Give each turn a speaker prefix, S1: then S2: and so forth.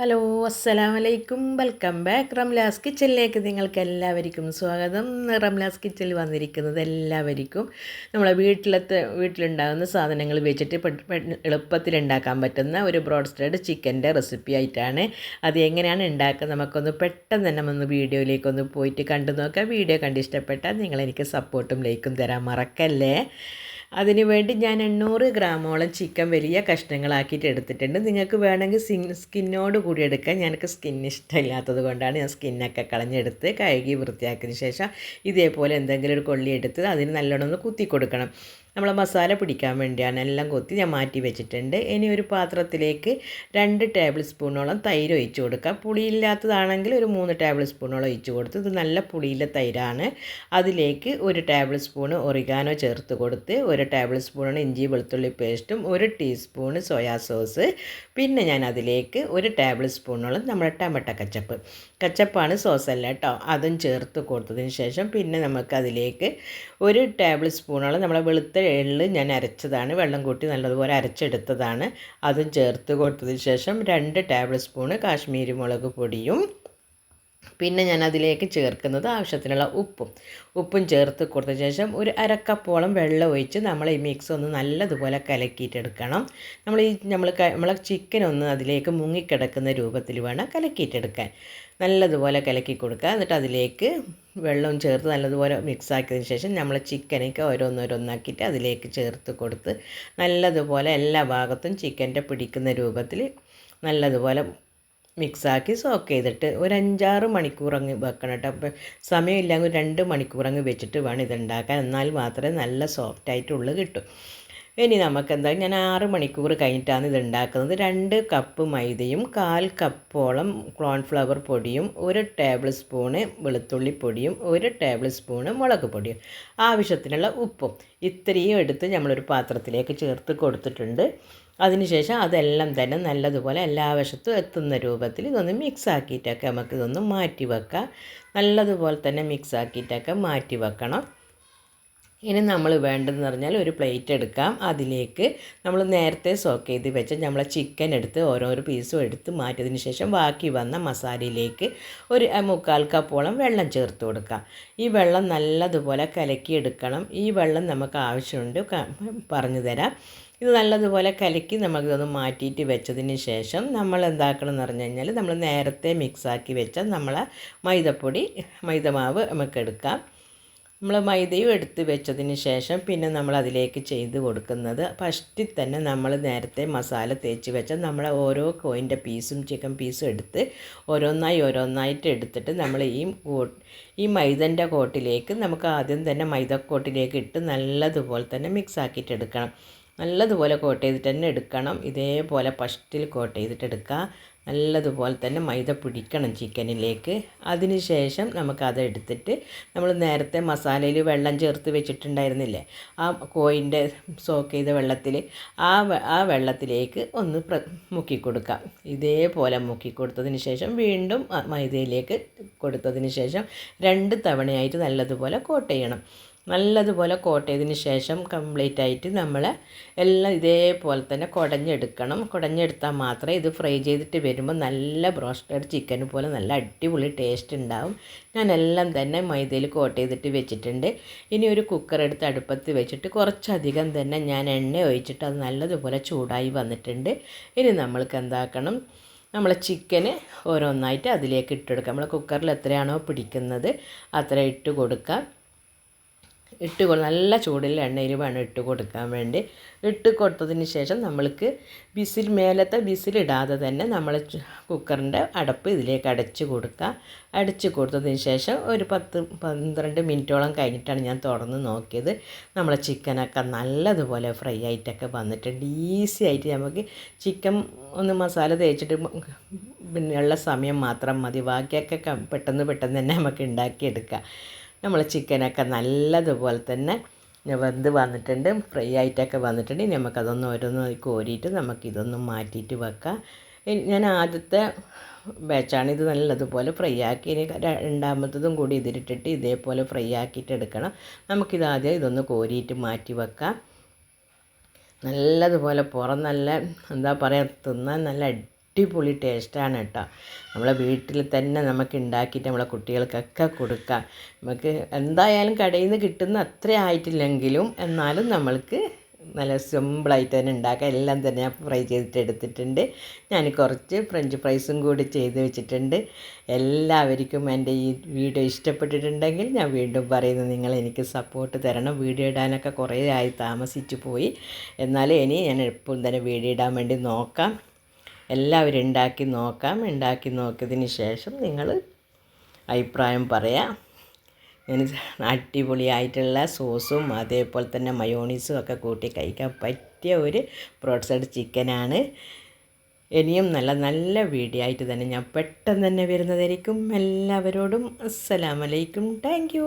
S1: Hello അസ്സലാം വലൈക്കും welcome back. Ramla's കിച്ചണിലേക്ക് നിങ്ങൾക്ക് എല്ലാവർക്കും സ്വാഗതം. റംലാസ് കിച്ചനിൽ വന്നിരിക്കുന്നത് എല്ലാവർക്കും. നമ്മളെ വീട്ടിലത്തെ വീട്ടിലുണ്ടാകുന്ന സാധനങ്ങൾ വെച്ചിട്ട് എളുപ്പത്തിൽ ഉണ്ടാക്കാൻ പറ്റുന്ന ഒരു ബ്രോഡ് സ്റ്റേഡ് ചിക്കന്റെ റെസിപ്പി ആയിട്ടാണ്. അത് എങ്ങനെയാണ് ഉണ്ടാക്കുക നമുക്കൊന്ന് പെട്ടെന്ന് തന്നെ ഒന്ന് വീഡിയോയിലേക്കൊന്ന് പോയിട്ട് കണ്ടു നോക്കാം. വീഡിയോ കണ്ട് ഇഷ്ടപ്പെട്ടാൽ നിങ്ങൾ എനിക്ക് സപ്പോർട്ടും ലൈക്കും തരാൻ മറക്കല്ലേ? അതിന് വേണ്ടി ഞാൻ എണ്ണൂറ് ഗ്രാമോളം ചിക്കൻ വലിയ കഷ്ണങ്ങളാക്കിയിട്ട് എടുത്തിട്ടുണ്ട്. നിങ്ങൾക്ക് വേണമെങ്കിൽ സിൻ സ്കിന്നോട് കൂടി എടുക്കാം ഞങ്ങൾക്ക് സ്കിൻ ഇഷ്ടമില്ലാത്തത് കൊണ്ടാണ് ഞാൻ സ്കിന്നൊക്കെ കളഞ്ഞെടുത്ത് കഴുകി വൃത്തിയാക്കിയതിന് ശേഷം ഇതേപോലെ എന്തെങ്കിലും ഒരു കൊള്ളി എടുത്ത് അതിന് നല്ലോണം ഒന്ന് കുത്തി കൊടുക്കണം. നമ്മളെ മസാല പിടിക്കാൻ വേണ്ടിയാണ് എല്ലാം കൊത്തി ഞാൻ മാറ്റി വെച്ചിട്ടുണ്ട്. ഇനി ഒരു പാത്രത്തിലേക്ക് രണ്ട് ടേബിൾ സ്പൂണോളം തൈര് ഒഴിച്ച് കൊടുക്കാം. പുളിയില്ലാത്തതാണെങ്കിൽ ഒരു മൂന്ന് ടേബിൾ സ്പൂണോളം ഒഴിച്ച് കൊടുത്ത് ഇത് നല്ല പുളിയിലെ തൈരാണ്. അതിലേക്ക് ഒരു ടേബിൾ സ്പൂണ് ഒറിഗാനോ ചേർത്ത് കൊടുത്ത് ഒരു ടേബിൾ സ്പൂണാണ് ഇഞ്ചി വെളുത്തുള്ളി പേസ്റ്റും ഒരു ടീസ്പൂണ് സോയാ സോസ് പിന്നെ ഞാൻ അതിലേക്ക് ഒരു ടേബിൾ സ്പൂണോളം നമ്മുടെ ടൊമാറ്റോ കച്ചപ്പ്. കച്ചപ്പാണ് സോസല്ല കേട്ടോ. അതും ചേർത്ത് കൊടുത്തതിന് ശേഷം പിന്നെ നമുക്ക് അതിലേക്ക് ഒരു ടേബിൾ സ്പൂണോളം നമ്മളെ വെളുത്ത എള്ള് ഞാൻ അരച്ചതാണ്. വെള്ളം കൂട്ടി നല്ലതുപോലെ അരച്ചെടുത്തതാണ്. അതും ചേർത്ത് കൊടുത്തതിന് ശേഷം രണ്ട് ടേബിൾ സ്പൂണ് കാശ്മീരി മുളക് പൊടിയും പിന്നെ ഞാൻ അതിലേക്ക് ചേർക്കുന്നത് ആവശ്യത്തിനുള്ള ഉപ്പും. ഉപ്പും ചേർത്ത് കൊടുത്ത ശേഷം ഒരു അരക്കപ്പോളം വെള്ളം ഒഴിച്ച് നമ്മൾ ഈ മിക്സ് ഒന്ന് നല്ലതുപോലെ കലക്കിയിട്ടെടുക്കണം നമ്മൾ ഈ നമ്മൾ നമ്മളെ ചിക്കൻ ഒന്ന് അതിലേക്ക് മുങ്ങിക്കിടക്കുന്ന രൂപത്തിൽ വേണം കലക്കിയിട്ടെടുക്കാൻ നല്ലതുപോലെ കലക്കി കൊടുക്കുക. എന്നിട്ട് അതിലേക്ക് വെള്ളം ചേർത്ത് നല്ലതുപോലെ മിക്സ് ആക്കിയതിന് ശേഷം നമ്മൾ ചിക്കനൊക്കെ ഓരോന്നോരോന്നാക്കിയിട്ട് അതിലേക്ക് ചേർത്ത് കൊടുത്ത് നല്ലതുപോലെ എല്ലാ ഭാഗത്തും ചിക്കന്റെ പിടിക്കുന്ന രൂപത്തിൽ നല്ലതുപോലെ മിക്സാക്കി സോക്ക് ചെയ്തിട്ട് ഒരു അഞ്ചാറ് മണിക്കൂർ അങ്ങ് വെക്കണം കേട്ടോ. അപ്പോൾ സമയമില്ലെങ്കിൽ രണ്ട് മണിക്കൂർ അങ്ങ് വെച്ചിട്ട് വേണം ഇതുണ്ടാക്കാൻ. എന്നാൽ മാത്രമേ നല്ല സോഫ്റ്റായിട്ടുള്ളു കിട്ടും. ഇനി നമുക്ക് എന്താ ഞാൻ ആറ് മണിക്കൂർ കഴിഞ്ഞിട്ടാണ് ഇത് ഉണ്ടാക്കുന്നത്. രണ്ട് കപ്പ് മൈദയും കാൽ കപ്പോളം കോൺഫ്ലവർ പൊടിയും ഒരു ടേബിൾ സ്പൂണ് വെളുത്തുള്ളി പൊടിയും ഒരു ടേബിൾ സ്പൂണ് മുളക് പൊടിയും. ആവശ്യത്തിനുള്ള ഉപ്പും. ഇത്രയും എടുത്ത് നമ്മളൊരു പാത്രത്തിലേക്ക് ചേർത്ത് കൊടുത്തിട്ടുണ്ട്. അതിനുശേഷം അതെല്ലാം തന്നെ നല്ലതുപോലെ എല്ലാ വശത്തും എത്തുന്ന രൂപത്തിൽ ഇതൊന്ന് മിക്സ് ആക്കിയിട്ടൊക്കെ നമുക്ക് മാറ്റി വെക്കാം. നല്ലതുപോലെ തന്നെ മിക്സ് ആക്കിയിട്ടൊക്കെ മാറ്റി വെക്കണം. ഇനി നമ്മൾ വേണ്ടതെന്ന് പറഞ്ഞാൽ ഒരു പ്ലേറ്റ് എടുക്കാം. അതിലേക്ക് നമ്മൾ നേരത്തെ സോക്ക് ചെയ്ത് വെച്ച നമ്മളെ ചിക്കൻ എടുത്ത് ഓരോരോ പീസും എടുത്ത് മാറ്റിയതിന് ശേഷം ബാക്കി വന്ന മസാലയിലേക്ക് ഒരു മുക്കാൽ കപ്പോളം വെള്ളം ചേർത്ത് കൊടുക്കാം. ഈ വെള്ളം നല്ലതുപോലെ കലക്കിയെടുക്കണം. ഈ വെള്ളം നമുക്ക് ആവശ്യമുണ്ട് പറഞ്ഞു തരാം. ഇത് നല്ലതുപോലെ കലക്കി നമുക്കിതൊന്ന് മാറ്റിയിട്ട് വെച്ചതിന് ശേഷം നമ്മൾ എന്താക്കണം എന്ന് പറഞ്ഞു കഴിഞ്ഞാൽ നമ്മൾ നേരത്തെ മിക്സാക്കി വെച്ച നമ്മളെ മൈദപ്പൊടി മൈദമാവ് നമുക്ക് എടുക്കാം. നമ്മൾ മൈദയും എടുത്ത് വെച്ചതിന് ശേഷം പിന്നെ നമ്മൾ അതിലേക്ക് ചെയ്ത് കൊടുക്കുന്നത് ഫസ്റ്റിൽ തന്നെ നമ്മൾ നേരത്തെ മസാല തേച്ച് വെച്ച നമ്മൾ ഓരോ കോയിന്റെ പീസും ചിക്കൻ പീസും എടുത്ത് ഓരോന്നായി ഓരോന്നായിട്ട് എടുത്തിട്ട് നമ്മൾ ഈ ഈ മൈദന്റെ കോട്ടിലേക്ക് നമുക്ക് ആദ്യം തന്നെ മൈദ കോട്ടിലേക്ക് ഇട്ട് നല്ലതുപോലെ തന്നെ മിക്സ് ആക്കിയിട്ട് എടുക്കണം. നല്ലതുപോലെ കോട്ട് ചെയ്തിട്ട് തന്നെ എടുക്കണം. ഇതേപോലെ ഫസ്റ്റിൽ കോട്ട് ചെയ്തിട്ട് എടുക്കുക. നല്ലതുപോലെ തന്നെ മൈദ പിടിക്കണം ചിക്കനിലേക്ക്. അതിന് ശേഷം നമുക്കതെടുത്തിട്ട് നമ്മൾ നേരത്തെ മസാലയിൽ വെള്ളം ചേർത്ത് വെച്ചിട്ടുണ്ടായിരുന്നില്ലേ? ആ കോയിന്റെ സോക്ക് ചെയ്ത വെള്ളത്തിൽ ആ ആ വെള്ളത്തിലേക്ക് ഒന്ന് പ്ര മുക്കി കൊടുക്കാം. ഇതേപോലെ മുക്കി കൊടുത്തതിന് ശേഷം വീണ്ടും മൈദയിലേക്ക് കൊടുത്തതിന് ശേഷം രണ്ട് തവണയായിട്ട് നല്ലതുപോലെ കോട്ട് ചെയ്യണം. നല്ലതുപോലെ കോട്ട് ചെയ്തതിന് ശേഷം കംപ്ലീറ്റ് ആയിട്ട് നമ്മൾ എല്ലാം ഇതേപോലെ തന്നെ കുടഞ്ഞെടുക്കണം. കുടഞ്ഞെടുത്താൽ മാത്രമേ ഇത് ഫ്രൈ ചെയ്തിട്ട് വരുമ്പോൾ നല്ല ബ്രോസ്റ്റഡ് ചിക്കൻ പോലെ നല്ല അടിപൊളി ടേസ്റ്റ് ഉണ്ടാവും. ഞാൻ എല്ലാം തന്നെ മൈദയിൽ കോട്ട് ചെയ്തിട്ട് വെച്ചിട്ടുണ്ട്. ഇനി ഒരു കുക്കർ എടുത്ത് അടുപ്പത്ത് വെച്ചിട്ട് കുറച്ചധികം തന്നെ ഞാൻ എണ്ണ ഒഴിച്ചിട്ട് അത് നല്ലതുപോലെ ചൂടായി വന്നിട്ടുണ്ട്. ഇനി നമ്മൾക്ക് എന്താക്കണം? നമ്മൾ ചിക്കന് ഓരോന്നായിട്ട് അതിലേക്ക് ഇട്ട് നമ്മൾ കുക്കറിൽ എത്രയാണോ പിടിക്കുന്നത് അത്ര ഇട്ട് കൊടുക്കാം. ഇട്ട് നല്ല ചൂടിൽ എണ്ണയിൽ വേണം ഇട്ട് കൊടുക്കാൻ വേണ്ടി. ഇട്ട് കൊടുത്തതിന് ശേഷം നമ്മൾക്ക് ബിസിൽ മേലത്തെ ബിസിലിടാതെ തന്നെ നമ്മൾ കുക്കറിന്റെ അടപ്പ് ഇതിലേക്ക് അടച്ച് കൊടുക്കുക. അടച്ച് കൊടുത്തതിന് ശേഷം ഒരു പത്ത് പന്ത്രണ്ട് മിനിറ്റോളം കഴിഞ്ഞിട്ടാണ് ഞാൻ തുറന്ന് നോക്കിയത്. നമ്മളെ ചിക്കനൊക്കെ നല്ലതുപോലെ ഫ്രൈ ആയിട്ടൊക്കെ വന്നിട്ടുണ്ട്. ഈസി ആയിട്ട് നമുക്ക് ചിക്കൻ ഒന്ന് മസാല തേച്ചിട്ട് പിന്നെയുള്ള സമയം മാത്രം മതി. ബാക്കിയൊക്കെ പെട്ടെന്ന് പെട്ടെന്ന് തന്നെ നമുക്ക് ഉണ്ടാക്കിയെടുക്കാം. നമ്മൾ ചിക്കനൊക്കെ നല്ലതുപോലെ തന്നെ വെന്ത് വന്നിട്ടുണ്ട് ഫ്രൈ ആയിട്ടൊക്കെ വന്നിട്ടുണ്ട്. നമുക്കതൊന്ന് ഓരോന്ന് കോരിയിട്ട് നമുക്കിതൊന്ന് മാറ്റിയിട്ട് വെക്കാം. ഞാൻ ആദ്യത്തെ ബാച്ചാണ് ഇത് നല്ലതുപോലെ ഫ്രൈ ആക്കി. ഇനി രണ്ടാമത്തതും കൂടി ഇതിലിട്ടിട്ട് ഇതേപോലെ ഫ്രൈ ആക്കിയിട്ട് എടുക്കണം. നമുക്കിത് ആദ്യം ഇതൊന്ന് കോരിയിട്ട് മാറ്റി വെക്കാം. നല്ലതുപോലെ പുറം നല്ല എന്താ പറയുക തിന്നാൻ നല്ല അടിപൊളി ടേസ്റ്റാണ് കേട്ടോ. നമ്മളെ വീട്ടിൽ തന്നെ നമുക്ക് ഉണ്ടാക്കിയിട്ട് നമ്മളെ കുട്ടികൾക്കൊക്കെ കൊടുക്കാം. നമുക്ക് എന്തായാലും കടയിൽ നിന്ന് കിട്ടുന്ന അത്ര ആയിട്ടില്ലെങ്കിലും എന്നാലും നമ്മൾക്ക് നല്ല സിമ്പിളായിട്ട് തന്നെ ഉണ്ടാക്കാം. എല്ലാം തന്നെ ഞാൻ ഫ്രൈ ചെയ്തിട്ട് എടുത്തിട്ടുണ്ട്. ഞാൻ കുറച്ച് ഫ്രഞ്ച് ഫ്രൈസും കൂടി ചെയ്ത് വെച്ചിട്ടുണ്ട്. എല്ലാവർക്കും എന്റെ ഈ വീഡിയോ ഇഷ്ടപ്പെട്ടിട്ടുണ്ടെങ്കിൽ ഞാൻ വീണ്ടും പറയുന്നു നിങ്ങൾ എനിക്ക് സപ്പോർട്ട് തരണം. വീഡിയോ ഇടാനൊക്കെ കുറേ ആയി താമസിച്ചു പോയി. എന്നാലും ഇനി ഞാൻ എപ്പോഴും തന്നെ വീഡിയോ ഇടാൻ വേണ്ടി നോക്കാം. എല്ലാവരും ഉണ്ടാക്കി നോക്കാം. ഉണ്ടാക്കി നോക്കിയതിന് ശേഷം നിങ്ങൾ അഭിപ്രായം പറയാം. ഞാൻ അടിപൊളിയായിട്ടുള്ള സോസും അതേപോലെ തന്നെ മയോണീസും ഒക്കെ കൂട്ടി കഴിക്കാൻ പറ്റിയ ഒരു പ്രോട്ട്സൈഡ് ചിക്കനാണ് ഇനിയും നല്ല നല്ല വീഡിയോ ആയിട്ട് തന്നെ ഞാൻ പെട്ടെന്ന് തന്നെ വരുന്നതായിരിക്കും. എല്ലാവരോടും അസ്സലാമലൈക്കും താങ്ക് യു